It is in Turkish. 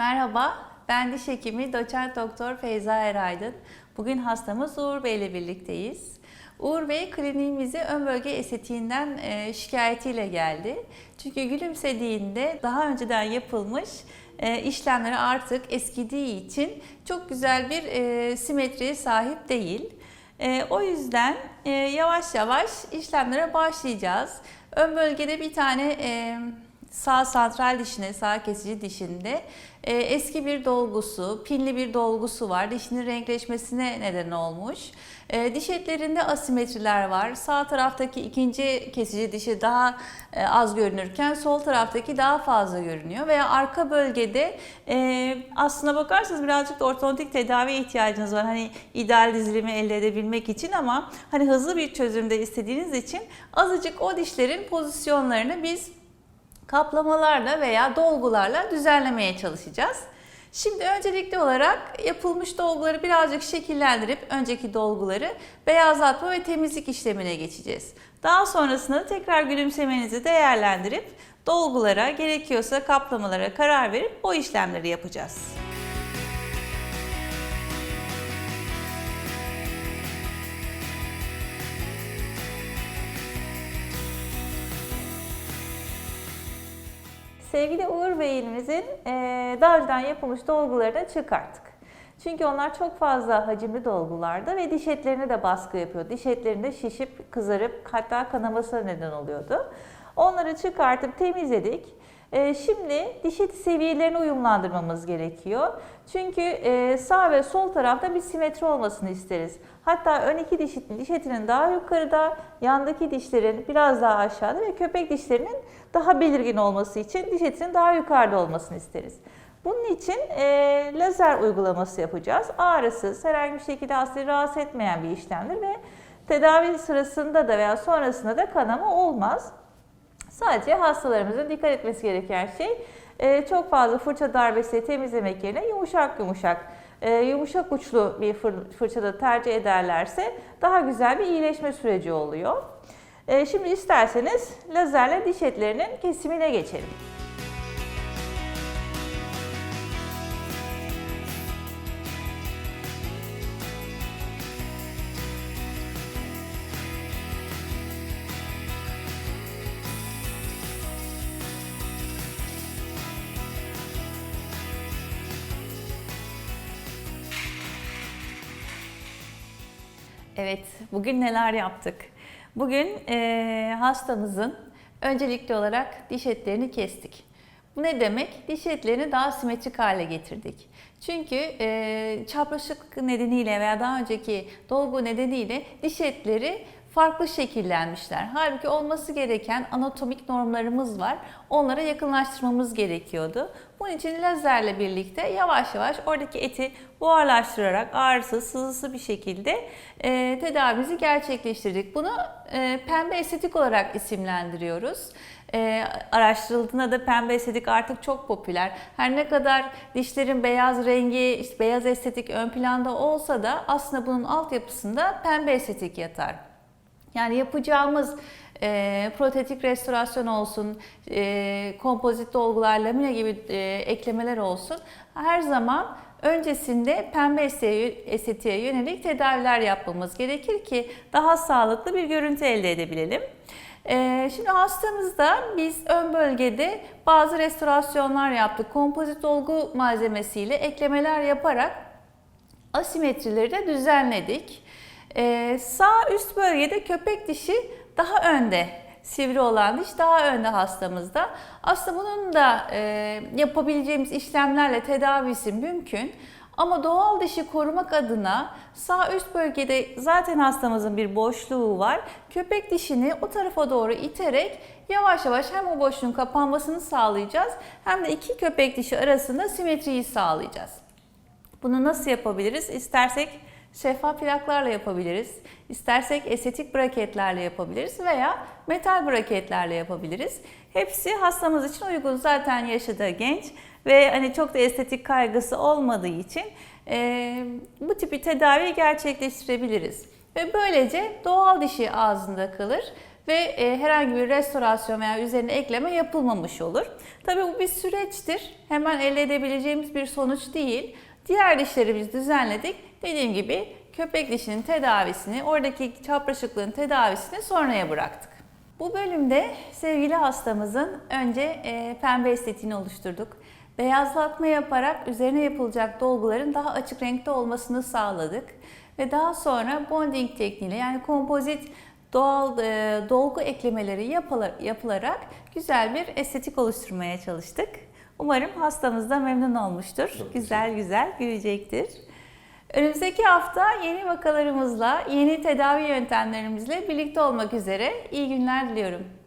Merhaba, ben diş hekimi doçent doktor Feyza Eraydın. Bugün hastamız Uğur Bey ile birlikteyiz. Uğur Bey kliniğimize ön bölge estetiğinden e, şikayetiyle geldi. Çünkü gülümsediğinde daha önceden yapılmış e, işlemleri artık eskidiği için çok güzel bir e, simetriye sahip değil. O yüzden yavaş yavaş işlemlere başlayacağız. Ön bölgede bir tane sağ santral dişine, sağ kesici dişinde e, eski bir dolgusu, pinli bir dolgusu var. Dişinin renkleşmesine neden olmuş. E, diş etlerinde asimetriler var. Sağ taraftaki ikinci kesici dişi daha e, az görünürken sol taraftaki daha fazla görünüyor. Veya arka bölgede e, aslına bakarsanız birazcık da ortodontik tedavi ihtiyacınız var. Hani ideal dizilimi elde edebilmek için ama hani hızlı bir çözümde istediğiniz için azıcık o dişlerin pozisyonlarını biz kaplamalarla veya dolgularla düzenlemeye çalışacağız. Şimdi öncelikli olarak yapılmış dolguları birazcık şekillendirip önceki dolguları beyazlatma ve temizlik işlemine geçeceğiz. Daha sonrasında tekrar gülümsemenizi değerlendirip dolgulara gerekiyorsa kaplamalara karar verip o işlemleri yapacağız. Sevgili Uğur Bey'imizin eee, daha önceden yapılmış dolgularını çıkarttık. Çünkü onlar çok fazla hacimli dolgulardı ve diş etlerine de baskı yapıyor. Diş etlerinde şişip, kızarıp hatta kanamasına neden oluyordu. Onları çıkartıp temizledik. Eee, Şimdi diş eti seviyelerini uyumlandırmamız gerekiyor. Çünkü eee, sağ ve sol tarafta bir simetri olmasını isteriz. Hatta ön iki diş, diş etinin daha yukarıda, yandaki dişlerin biraz daha aşağıda ve köpek dişlerinin daha belirgin olması için diş etinin daha yukarıda olmasını isteriz. Bunun için e, lazer uygulaması yapacağız. Ağrısız, herhangi bir şekilde hastayı rahatsız etmeyen bir işlemdir ve tedavi sırasında da veya sonrasında da kanama olmaz. Sadece hastalarımızın dikkat etmesi gereken şey e, çok fazla fırça darbesi temizlemek yerine yumuşak yumuşak, e, yumuşak uçlu bir fır, fırçada tercih ederlerse daha güzel bir iyileşme süreci oluyor. E, şimdi isterseniz lazerle diş etlerinin kesimine geçelim. Evet, bugün neler yaptık? Bugün eee, hastamızın öncelikli olarak diş etlerini kestik. Bu ne demek? Diş etlerini daha simetrik hale getirdik. Çünkü eee çapraşık nedeniyle veya daha önceki dolgu nedeniyle diş etleri farklı şekillenmişler. Halbuki olması gereken anatomik normlarımız var. Onlara yakınlaştırmamız gerekiyordu. Bunun için lazerle birlikte yavaş yavaş oradaki eti buharlaştırarak ağrısız, sızısı bir şekilde e, tedavimizi gerçekleştirdik. Bunu e, pembe estetik olarak isimlendiriyoruz. E, araştırıldığında da pembe estetik artık çok popüler. Her ne kadar dişlerin beyaz rengi, işte beyaz estetik ön planda olsa da aslında bunun altyapısında pembe estetik yatar. Yani yapacağımız e, protetik restorasyon olsun, e, kompozit dolgular, lamine gibi e, eklemeler olsun. Her zaman öncesinde pembe estetiğe, yönelik tedaviler yapmamız gerekir ki daha sağlıklı bir görüntü elde edebilelim. E, şimdi hastamızda biz ön bölgede bazı restorasyonlar yaptık. Kompozit dolgu malzemesiyle eklemeler yaparak asimetrileri de düzenledik. Ee, sağ üst bölgede köpek dişi daha önde. Sivri olan diş daha önde hastamızda. Aslında bunun da e, yapabileceğimiz işlemlerle tedavisi mümkün. Ama doğal dişi korumak adına sağ üst bölgede zaten hastamızın bir boşluğu var. Köpek dişini o tarafa doğru iterek yavaş yavaş hem o boşluğun kapanmasını sağlayacağız hem de iki köpek dişi arasında simetriyi sağlayacağız. Bunu nasıl yapabiliriz? İstersek şeffaf plaklarla yapabiliriz. İstersek estetik braketlerle yapabiliriz veya metal braketlerle yapabiliriz. Hepsi hastamız için uygun. Zaten yaşı da genç ve hani çok da estetik kaygısı olmadığı için e, bu tipi tedavi gerçekleştirebiliriz. Ve böylece doğal dişi ağzında kalır ve e, herhangi bir restorasyon veya üzerine ekleme yapılmamış olur. Tabii bu bir süreçtir. Hemen elde edebileceğimiz bir sonuç değil. Diğer dişleri biz düzenledik. Dediğim gibi köpek dişinin tedavisini, oradaki çapraşıklığın tedavisini sonraya bıraktık. Bu bölümde sevgili hastamızın önce e, pembe estetiğini oluşturduk. Beyazlatma yaparak üzerine yapılacak dolguların daha açık renkte olmasını sağladık. Ve daha sonra bonding tekniğiyle yani kompozit doğal e, dolgu eklemeleri yapıla- yapılarak güzel bir estetik oluşturmaya çalıştık. Umarım hastamız da memnun olmuştur. güzel güzel gülecektir. Önümüzdeki hafta yeni vakalarımızla, yeni tedavi yöntemlerimizle birlikte olmak üzere iyi günler diliyorum.